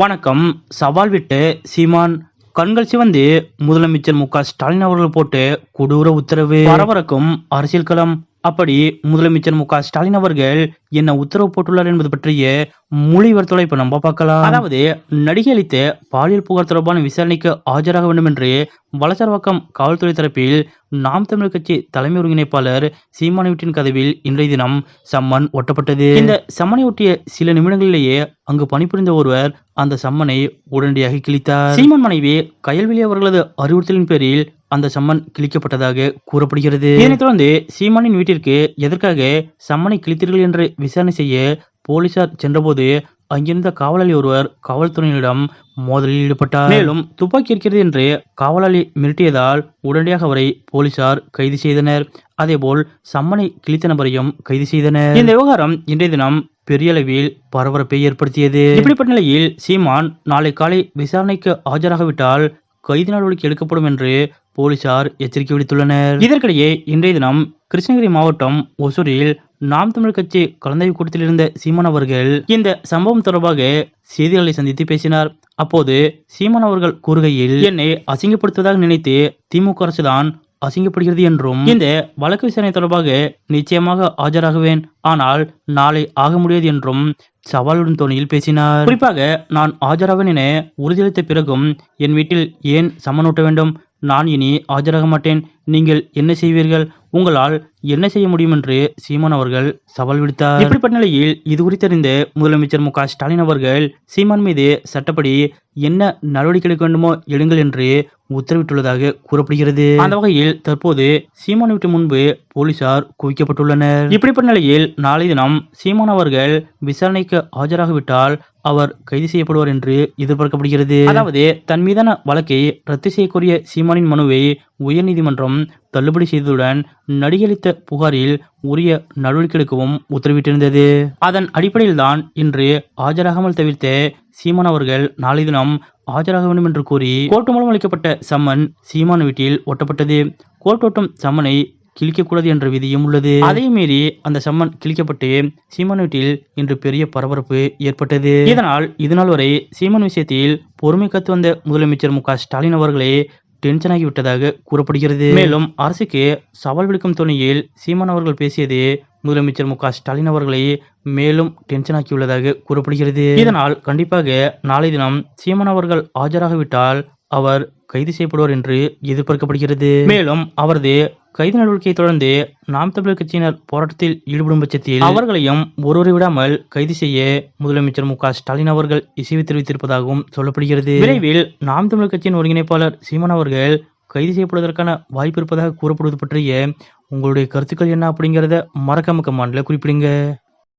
வணக்கம். சவால் விட்டு சீமான். கண்கள் சிவந்து முதலமைச்சர் மு க ஸ்டாலின் அவர்கள் போட்டு கொடூர உத்தரவு. பரபரக்கும் அரசியல் களம். அப்படி முதலமைச்சர் மு க ஸ்டாலின் அவர்கள் என்ன உத்தரவு போட்டுள்ளார் என்பது பற்றிய மொழிவர் தொலைப்பை நம்ம பார்க்கலாம். அதாவது நடிகை அளித்த பாலியல் புகார் தொடர்பான விசாரணைக்கு ஆஜராக வேண்டும் என்று வளசரவாக்கம் காவல்துறை தரப்பில் நாம் தமிழர் கட்சி தலைமை ஒருங்கிணைப்பாளர் சீமான் வீட்டின் கதவில் இன்றைய தினம் சம்மன் ஒட்டப்பட்டது. இந்த சம்மனை ஒட்டிய சில நிமிடங்களிலேயே அங்கு பணிபுரிந்த ஒருவர் அந்த சம்மனை உடனடியாக கிழித்தார். சீமான் மனைவி கயல்விழி அவர்களது அறிவுறுத்தலின் பேரில் அந்த சம்மன் கிழிக்கப்பட்டதாக கூறப்படுகிறது. இதனைத் தொடர்ந்து சீமானின் வீட்டிற்கு எதற்காக சம்மனை கிழித்தீர்கள் என்று விசாரணை செய்ய போலீசார் சென்றபோது அங்கிருந்த காவலாளி ஒருவர் காவல்துறையினரிடம் மோதலில் ஈடுபட்டார். மேலும் துப்பாக்கி இருக்கிறது என்று காவலாளி மிரட்டியதால் உடனடியாக அவரை போலீசார் கைது செய்தனர். அதேபோல் சம்மனை கிழித்த நபரையும் கைது செய்தனர். இந்த விவகாரம் இன்றைய தினம் பெரிய அளவில் பரபரப்பை ஏற்படுத்தியது. இப்படிப்பட்ட நிலையில் சீமான் நாளை காலை விசாரணைக்கு ஆஜராகவிட்டால் கைது நடவடிக்கை எடுக்கப்படும் என்று போலீசார் எச்சரிக்கை விடுத்துள்ளனர். இதற்கிடையே இன்றைய தினம் கிருஷ்ணகிரி மாவட்டம் ஒசூரில் நாம் தமிழ் கட்சி கலந்தாய்வு கூட்டத்தில் இருந்த சீமான் அவர்கள் இந்த சம்பவம் தொடர்பாக செய்தியாளர்களை சந்தித்து பேசினார். அப்போது சீமான் அவர்கள் கூறுகையில் என்னை அசிங்கப்படுத்துவதாக நினைத்து திமுக அரசுதான் அசிங்கப்படுகிறது என்றும் இந்த வழக்கு விசாரணை தொடர்பாக நிச்சயமாக ஆஜராகுவேன். ஆனால் நாளை ஆக முடியாது என்றும் சவாலுடன் தோணியில் பேசினார். குறிப்பாக நான் ஆஜராவேன் என உறுதியளித்த பிறகும் என் வீட்டில் ஏன் சமனூட்ட ஊட்ட வேண்டும்? நான் இனி ஆஜராக மாட்டேன். நீங்கள் என்ன செய்வீர்கள்? உங்களால் என்ன செய்ய முடியும் என்று சீமான் அவர்கள் சவால் விடுத்தார். இப்படிப்பட்ட நிலையில் இது குறித்தறிந்த முதலமைச்சர் மு ஸ்டாலின் அவர்கள் சீமான் மீது சட்டப்படி என்ன நடவடிக்கை எடுக்க வேண்டுமோ எடுங்கள் என்று உத்தரவிட்டுள்ளதாக கூறப்படுகிறது. அந்த வகையில் தற்போது சீமான் வீட்டு முன்பு போலீசார் குவிக்கப்பட்டுள்ளனர். இப்படிப்பட்ட நிலையில் நாளை தினம் சீமான் அவர்கள் விசாரணைக்கு ஆஜராகிவிட்டால் அவர் கைது செய்யப்படுவார் என்று எதிர்பார்க்கப்படுகிறது. அதாவது தன் மீதான வழக்கை ரத்து செய்யக்கூடிய சீமானின் மனுவை உயர்நீதிமன்றம் தள்ளுபடி செய்ததுடன் நடிகழித்த புகாரில் உரிய நடவடிக்கை எடுக்கவும் உத்தரவிட்டிருந்தது. அதன் அடிப்படையில்தான் இன்று ஆஜராகாமல் தவிர்த்த சீமான் அவர்கள் நாளை தினம் ஆஜராக வேண்டும் என்று கூறி கோர்ட்டு மூலம் அளிக்கப்பட்ட சம்மன் சீமான் வீட்டில் ஒட்டப்பட்டது. கோர்ட் ஓட்டும் சம்மனை கிழிக்கக்கூடாது என்ற விதியும் உள்ளது. அதையும் மீறி அந்த சம்மன் கிழிக்கப்பட்டு சீமான் வீட்டில் இன்று பெரிய பரபரப்பு ஏற்பட்டது. இதனால் இதுநாள் வரை சீமான் விஷயத்தில் பொறுமை கத்து வந்த முதலமைச்சர் மு க ஸ்டாலின் அவர்களே டென்ஷன் ஆகிவிட்டதாக கூறப்படுகிறது. மேலும் அரசுக்கு சவால் விடுக்கும் துணையில் சீமான் அவர்கள் பேசியது முதலமைச்சர் மு க ஸ்டாலின் அவர்களை மேலும் டென்ஷன் ஆக்கியுள்ளதாக கூறப்படுகிறது. இதனால் கண்டிப்பாக நாளை தினம் சீமான் அவர்கள் ஆஜராகிவிட்டால் அவர் கைது செய்யப்படுவார் என்று எதிர்பார்க்கப்படுகிறது. மேலும் அவரது கைது நடவடிக்கையை தொடர்ந்து நாம் தமிழர் கட்சியினர் போராட்டத்தில் ஈடுபடும் பட்சத்தில் அவர்களையும் ஒருவரை விடாமல் கைது செய்ய முதலமைச்சர் மு ஸ்டாலின் அவர்கள் இசைவு தெரிவித்திருப்பதாகவும் சொல்லப்படுகிறது. விரைவில் நாம் தமிழர் கட்சியின் ஒருங்கிணைப்பாளர் சீமான் அவர்கள் கைது செய்யப்படுவதற்கான வாய்ப்பு இருப்பதாக கூறப்படுவது பற்றிய உங்களுடைய கருத்துக்கள் என்ன அப்படிங்கிறத மறக்காம கமாண்டில் குறிப்பிடுங்க.